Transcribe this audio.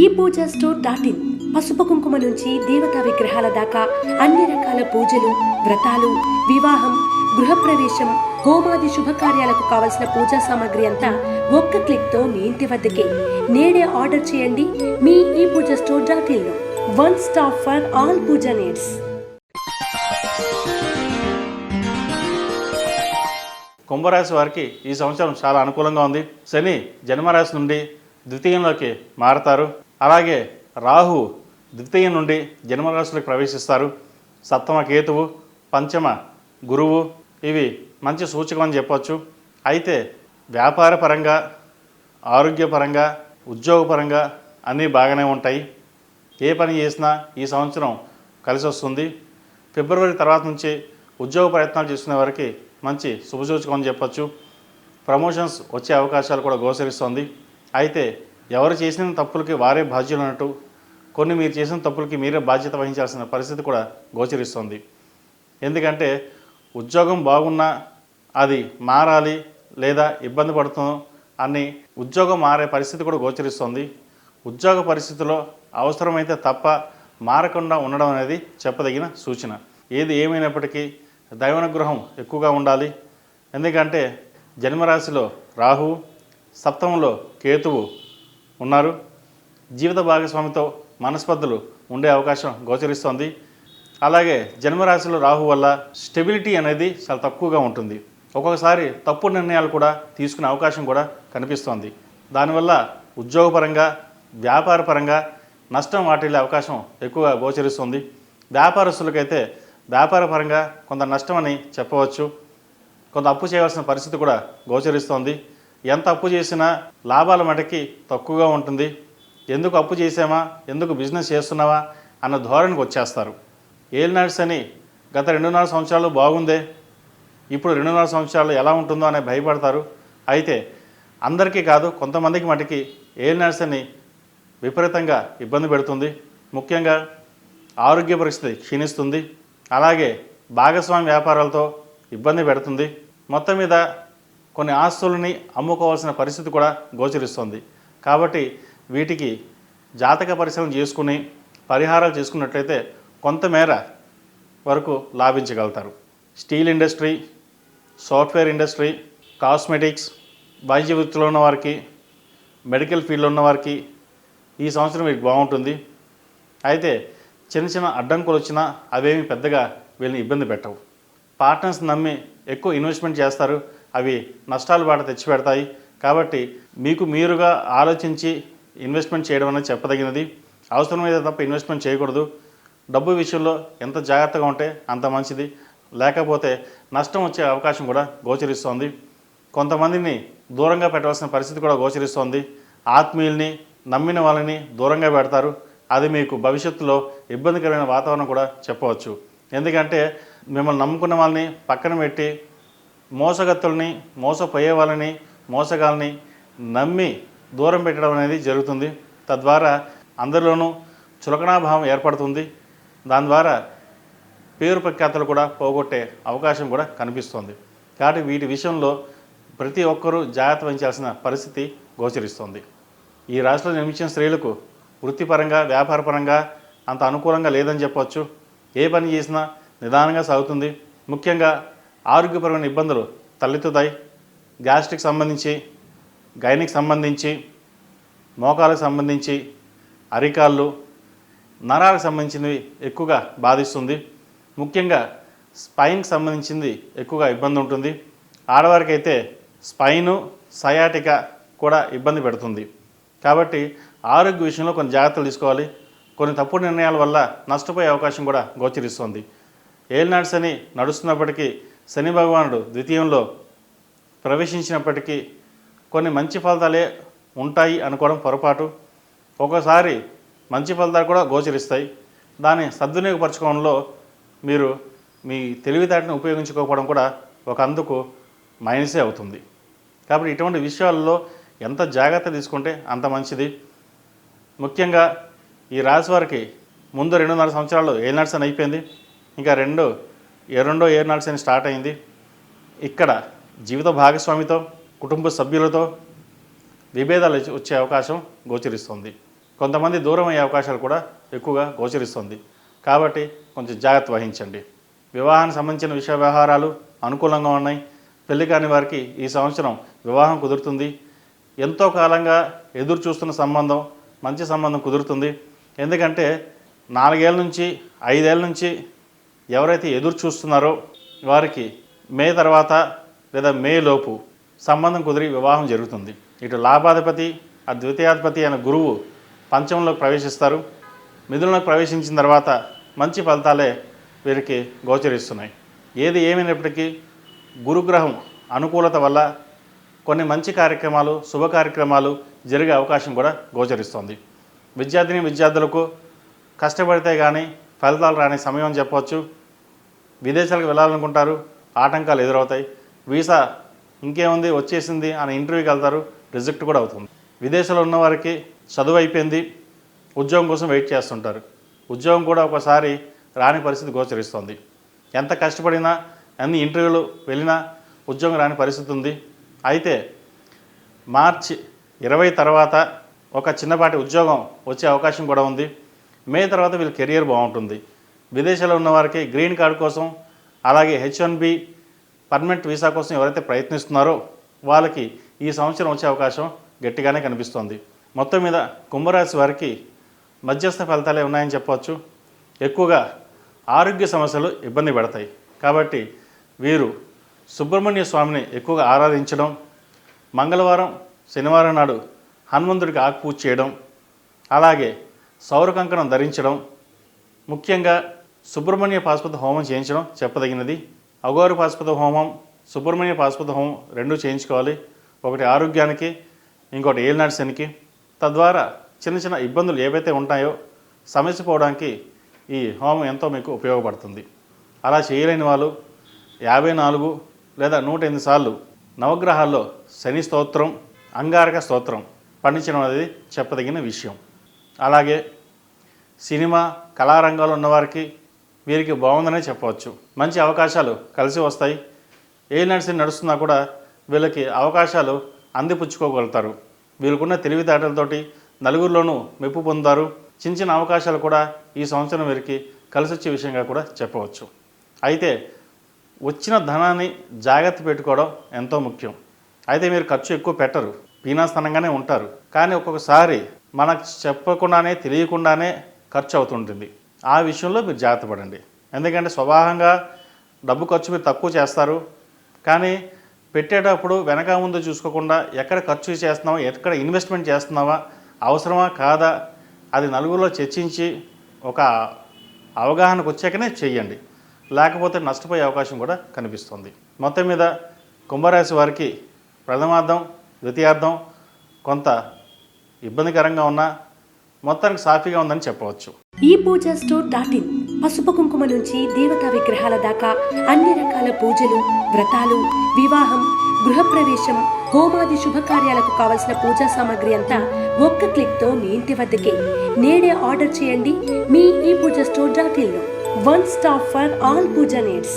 ఈ Puja store dot in. పసుపు కుంకుమ నుంచి దేవతా విగ్రహాల దాకా అన్ని రకాల పూజలు వ్రతాలు వివాహం గృహప్రవేశం హోమాది శుభకార్యాలకు కావలసిన పూజా సామాగ్రి అంతా ఒక్క క్లిక్తో మీ ఇంటి వద్దకే. నేడే ఆర్డర్ చేయండి మీ ఈ Puja store dot in one stop for all puja needs. కుంభరాశి వారికి ఈ సంవత్సరం చాలా అనుకూలంగా ఉంది. శని జన్మరాశి నుండి ద్వితీయంలోకి మారతారు. అలాగే రాహు ద్వితీయ నుండి జన్మరాశులకు ప్రవేశిస్తారు. సప్తమ కేతువు పంచమ గురువు ఇవి మంచి సూచకం అని చెప్పొచ్చు. అయితే వ్యాపారపరంగా ఆరోగ్యపరంగా ఉద్యోగపరంగా అన్నీ బాగానే ఉంటాయి. ఏ పని చేసినా ఈ సంవత్సరం కలిసి వస్తుంది. ఫిబ్రవరి తర్వాత నుంచి ఉద్యోగ ప్రయత్నాలు చేసుకునే వారికి మంచి శుభసూచకం అని చెప్పవచ్చు ప్రమోషన్స్ వచ్చే అవకాశాలు కూడా గోచరిస్తుంది. అయితే ఎవరు చేసిన తప్పులకి వారే బాధ్యులు అన్నట్టు కొన్ని మీరు చేసిన తప్పులకి మీరే బాధ్యత వహించాల్సిన పరిస్థితి కూడా గోచరిస్తుంది. ఎందుకంటే ఉద్యోగం బాగున్నా అది మారాలి లేదా ఇబ్బంది పడుతుందో అని ఉద్యోగం మారే పరిస్థితి కూడా గోచరిస్తుంది. ఉద్యోగ పరిస్థితిలో అవసరమైతే తప్ప మారకుండా ఉండడం అనేది చెప్పదగిన సూచన. ఏది ఏమైనప్పటికీ దైవానుగ్రహం ఎక్కువగా ఉండాలి. ఎందుకంటే జన్మరాశిలో రాహు సప్తమంలో కేతువు ఉన్నారు. జీవిత భాగస్వామితో మనస్పర్ధలు ఉండే అవకాశం గోచరిస్తోంది. అలాగే జన్మరాశిలో రాహు వల్ల స్టెబిలిటీ అనేది చాలా తక్కువగా ఉంటుంది. ఒక్కొక్కసారి తప్పు నిర్ణయాలు కూడా తీసుకునే అవకాశం కూడా కనిపిస్తోంది. దానివల్ల ఉద్యోగపరంగా వ్యాపారపరంగా నష్టం వాటిల్లే అవకాశం ఎక్కువగా గోచరిస్తుంది. వ్యాపారస్తులకైతే వ్యాపారపరంగా కొంత నష్టమని చెప్పవచ్చు. కొంత అప్పు చేయవలసిన పరిస్థితి కూడా గోచరిస్తోంది. ఎంత అప్పు చేసినా లాభాల మటుకి తక్కువగా ఉంటుంది. ఎందుకు అప్పు చేసామా ఎందుకు బిజినెస్ చేస్తున్నావా? అన్న ధోరణికి వచ్చేస్తారు. ఏలినాడ్స్ అని గత రెండున్నర సంవత్సరాలు బాగుందే. ఇప్పుడు రెండున్నర సంవత్సరాలు ఎలా ఉంటుందో అనే భయపడతారు. అయితే అందరికీ కాదు కొంతమందికి మటుకి ఏలినాడ్స్ అని విపరీతంగా ఇబ్బంది పెడుతుంది. ముఖ్యంగా ఆరోగ్య పరిస్థితి క్షీణిస్తుంది. అలాగే భాగస్వామి వ్యాపారాలతో ఇబ్బంది పెడుతుంది. మొత్తం మీద కొన్ని ఆస్తులని అమ్ముకోవాల్సిన పరిస్థితి కూడా గోచరిస్తుంది. కాబట్టి వీటికి జాతక పరిశ్రమ చేసుకుని పరిహారాలు చేసుకున్నట్లయితే కొంతమేర వరకు లాభించగలుగుతారు. Steel industry software industry cosmetics వైద్య వృత్తిలో ఉన్న వారికి మెడికల్ ఫీల్డ్లో ఉన్న వారికి ఈ సంవత్సరం వీటికి బాగుంటుంది. అయితే చిన్న చిన్న అడ్డంకులు వచ్చినా అవేమి పెద్దగా వీళ్ళని ఇబ్బంది పెట్టవు. పార్ట్నర్స్ నమ్మి ఎక్కువ ఇన్వెస్ట్మెంట్ చేస్తారు. అవి నష్టాలు బాట తెచ్చిపెడతాయి. కాబట్టి మీకు మీరుగా ఆలోచించి ఇన్వెస్ట్మెంట్ చేయడం అనేది చెప్పదగినది. అవసరమైతే తప్ప ఇన్వెస్ట్మెంట్ చేయకూడదు. డబ్బు విషయంలో ఎంత జాగ్రత్తగా ఉంటే అంత మంచిది. లేకపోతే నష్టం వచ్చే అవకాశం కూడా గోచరిస్తోంది. కొంతమందిని దూరంగా పెట్టవలసిన పరిస్థితి కూడా గోచరిస్తోంది. ఆత్మీయుల్ని నమ్మిన వాళ్ళని దూరంగా పెడతారు. అది మీకు భవిష్యత్తులో ఇబ్బందికరమైన వాతావరణం కూడా చెప్పవచ్చు. ఎందుకంటే మిమ్మల్ని నమ్ముకున్న వాళ్ళని పక్కన పెట్టి మోసగత్తుల్ని మోసపోయే వాళ్ళని మోసగాల్ని నమ్మి దూరం పెట్టడం అనేది జరుగుతుంది. తద్వారా అందరిలోనూ చులకనాభావం ఏర్పడుతుంది. దాని ద్వారా పేరు ప్రఖ్యాతలు కూడా పోగొట్టే అవకాశం కూడా కనిపిస్తుంది. కాబట్టి వీటి విషయంలో ప్రతి ఒక్కరూ జాగ్రత్త వహించాల్సిన పరిస్థితి గోచరిస్తుంది. ఈ రాష్ట్రంలో నిర్మించిన స్త్రీలకు వృత్తిపరంగా వ్యాపారపరంగా అంత అనుకూలంగా లేదని చెప్పవచ్చు ఏ పని చేసినా నిదానంగా సాగుతుంది. ముఖ్యంగా ఆరోగ్యపరమైన ఇబ్బందులు తలెత్తుతాయి. గ్యాస్ట్రిక్ సంబంధించి గైనిక్ సంబంధించి మోకాలకు సంబంధించి అరికాళ్ళు నరాలకు సంబంధించినవి ఎక్కువగా బాధిస్తుంది. ముఖ్యంగా స్పైన్కి సంబంధించింది ఎక్కువగా ఇబ్బంది ఉంటుంది. ఆడవారికి అయితే స్పైను సయాటిక కూడా ఇబ్బంది పెడుతుంది. కాబట్టి ఆరోగ్య విషయంలో కొన్ని జాగ్రత్తలు తీసుకోవాలి. కొన్ని తప్పుడు నిర్ణయాల వల్ల నష్టపోయే అవకాశం కూడా గోచరిస్తుంది. ఏలినాడు అని నడుస్తున్నప్పటికీ శని భగవానుడు ద్వితీయంలో ప్రవేశించినప్పటికీ కొన్ని మంచి ఫలితాలే ఉంటాయి అనుకోవడం పొరపాటు. ఒక్కోసారి మంచి ఫలితాలు కూడా గోచరిస్తాయి. దాన్ని సద్వినియోగపరచుకోవడంలో మీరు మీ తెలివితేటను ఉపయోగించుకోకపోవడం కూడా ఒక అందుకు మైనసే అవుతుంది. కాబట్టి ఇటువంటి విషయాల్లో ఎంత జాగ్రత్త తీసుకుంటే అంత మంచిది. ముఖ్యంగా ఈ రాశి వారికి ముందు రెండున్నర సంవత్సరాలు ఏ నర్స్ అయిపోయింది? ఇంకా రెండు ఏ రెండో ఏ అని స్టార్ట్ అయింది? ఇక్కడ జీవిత భాగస్వామితో కుటుంబ సభ్యులతో విభేదాలు వచ్చే అవకాశం గోచరిస్తుంది. కొంతమంది దూరం అయ్యే అవకాశాలు కూడా ఎక్కువగా గోచరిస్తుంది. కాబట్టి కొంచెం జాగ్రత్త వహించండి. వివాహానికి సంబంధించిన విషయ వ్యవహారాలు అనుకూలంగా ఉన్నాయి. పెళ్ళి కాని వారికి ఈ సంవత్సరం వివాహం కుదురుతుంది. ఎంతో కాలంగా ఎదురు చూస్తున్న సంబంధం మంచి సంబంధం కుదురుతుంది. ఎందుకంటే నాలుగేళ్ళ నుంచి ఐదేళ్ళ నుంచి ఎవరైతే ఎదురు చూస్తున్నారో వారికి మే తర్వాత లేదా మే లోపు సంబంధం కుదిరి వివాహం జరుగుతుంది. ఇటు లాభాధిపతి ఆ ద్వితీయాధిపతి అయిన గురువు పంచంలోకి ప్రవేశిస్తారు. మిథునంలోకి ప్రవేశించిన తర్వాత మంచి ఫలితాలే వీరికి గోచరిస్తున్నాయి. ఏది ఏమైనప్పటికీ గురుగ్రహం అనుకూలత వల్ల కొన్ని మంచి కార్యక్రమాలు శుభ కార్యక్రమాలు జరిగే అవకాశం కూడా గోచరిస్తుంది. విద్యార్థిని విద్యార్థులకు కష్టపడితే కానీ ఫలితాలు రాని సమయం అని చెప్పవచ్చు విదేశాలకు వెళ్ళాలనుకుంటారు. ఆటంకాలు ఎదురవుతాయి. వీసా ఇంకేముంది? వచ్చేసింది అని ఇంటర్వ్యూకి వెళ్తారు. రిజెక్ట్ కూడా అవుతుంది. విదేశాల్లో ఉన్నవారికి చదువు అయిపోయింది. ఉద్యోగం కోసం వెయిట్ చేస్తుంటారు. ఉద్యోగం కూడా ఒకసారి రాని పరిస్థితి గోచరిస్తుంది. ఎంత కష్టపడినా అన్ని ఇంటర్వ్యూలు వెళ్ళినా ఉద్యోగం రాని పరిస్థితి ఉంది. అయితే మార్చి ఇరవై తర్వాత ఒక చిన్నపాటి ఉద్యోగం వచ్చే అవకాశం కూడా ఉంది. మే తర్వాత వీళ్ళ కెరియర్ బాగుంటుంది. విదేశాల్లో ఉన్న వారికి గ్రీన్ కార్డు కోసం అలాగే H one B permanent visa కోసం ఎవరైతే ప్రయత్నిస్తున్నారో వాళ్ళకి ఈ సంవత్సరం వచ్చే అవకాశం గట్టిగానే కనిపిస్తోంది. మొత్తం మీద కుంభరాశి వారికి మధ్యస్థ ఫలితాలే ఉన్నాయని చెప్పవచ్చు. ఎక్కువగా ఆరోగ్య సమస్యలు ఇబ్బంది పెడతాయి. కాబట్టి వీరు సుబ్రహ్మణ్య స్వామిని ఎక్కువగా ఆరాధించడం మంగళవారం శనివారం నాడు హనుమంతుడికి ఆకుపూజ చేయడం అలాగే సౌర కంకణం ధరించడం ముఖ్యంగా సుబ్రహ్మణ్య పాశుపత హోమం చేయించడం చెప్పదగినది. అగోరి పాశుపత హోమం సుబ్రహ్మణ్య పాశుపత హోమం రెండూ చేయించుకోవాలి. ఒకటి ఆరోగ్యానికి ఇంకోటి ఏలినాటి శనికి. తద్వారా చిన్న చిన్న ఇబ్బందులు ఏవైతే ఉంటాయో సమస్య పోవడానికి ఈ హోమం ఎంతో మీకు ఉపయోగపడుతుంది. అలా చేయలేని వాళ్ళు యాభై నాలుగు లేదా నూట ఎనిమిది సార్లు నవగ్రహాల్లో శని స్తోత్రం అంగారక స్తోత్రం పండించడం అనేది చెప్పదగిన విషయం. అలాగే సినిమా కళారంగాలు ఉన్నవారికి వీరికి బాగుందనే చెప్పవచ్చు. మంచి అవకాశాలు కలిసి వస్తాయి. ఏ నడిచి నడుస్తున్నా కూడా వీళ్ళకి అవకాశాలు అందిపుచ్చుకోగలుగుతారు. వీళ్ళకున్న తెలివితేటలతోటి నలుగురిలోనూ మెప్పు పొందుతారు. చిన్న చిన్న అవకాశాలు కూడా ఈ సంవత్సరం వీరికి కలిసి వచ్చే విషయంగా కూడా చెప్పవచ్చు. అయితే వచ్చిన ధనాన్ని జాగ్రత్త పెట్టుకోవడం ఎంతో ముఖ్యం. అయితే మీరు ఖర్చు ఎక్కువ పెట్టరు. పీనాస్థానంగానే ఉంటారు. కానీ ఒక్కొక్కసారి మనకు చెప్పకుండానే తెలియకుండానే ఖర్చు అవుతుంటుంది. ఆ విషయంలో మీరు జాగ్రత్త పడండి. ఎందుకంటే స్వభావంగా డబ్బు ఖర్చు మీరు తక్కువ చేస్తారు. కానీ పెట్టేటప్పుడు వెనక ముందు చూసుకోకుండా ఎక్కడ ఖర్చు చేస్తున్నావా ఎక్కడ ఇన్వెస్ట్మెంట్ చేస్తున్నావా అవసరమా కాదా అది నలుగురిలో చర్చించి ఒక అవగాహనకు వచ్చాకనే చేయండి. లేకపోతే నష్టపోయే అవకాశం కూడా కనిపిస్తుంది. మొత్తం మీద కుంభరాశి వారికి ప్రథమార్థం ద్వితీయార్థం కొంత ఇబ్బందికరంగా ఉన్నా మొత్తానికి సాఫీగా ఉందని చెప్పవచ్చు. ఈ పూజ స్టోర్ డాట్ ఇన్. పసుపు కుంకుమ నుంచి దేవతా విగ్రహాల దాకా అన్ని రకాల పూజలు వ్రతాలు వివాహం గృహప్రవేశం హోమాది శుభకార్యాలకు కావలసిన పూజా సామాగ్రి అంతా ఒక్క క్లిక్తో మీ ఇంటి వద్దకే. నేడే ఆర్డర్ చేయండి మీ ఈ Puja store dot in one stop for all puja needs.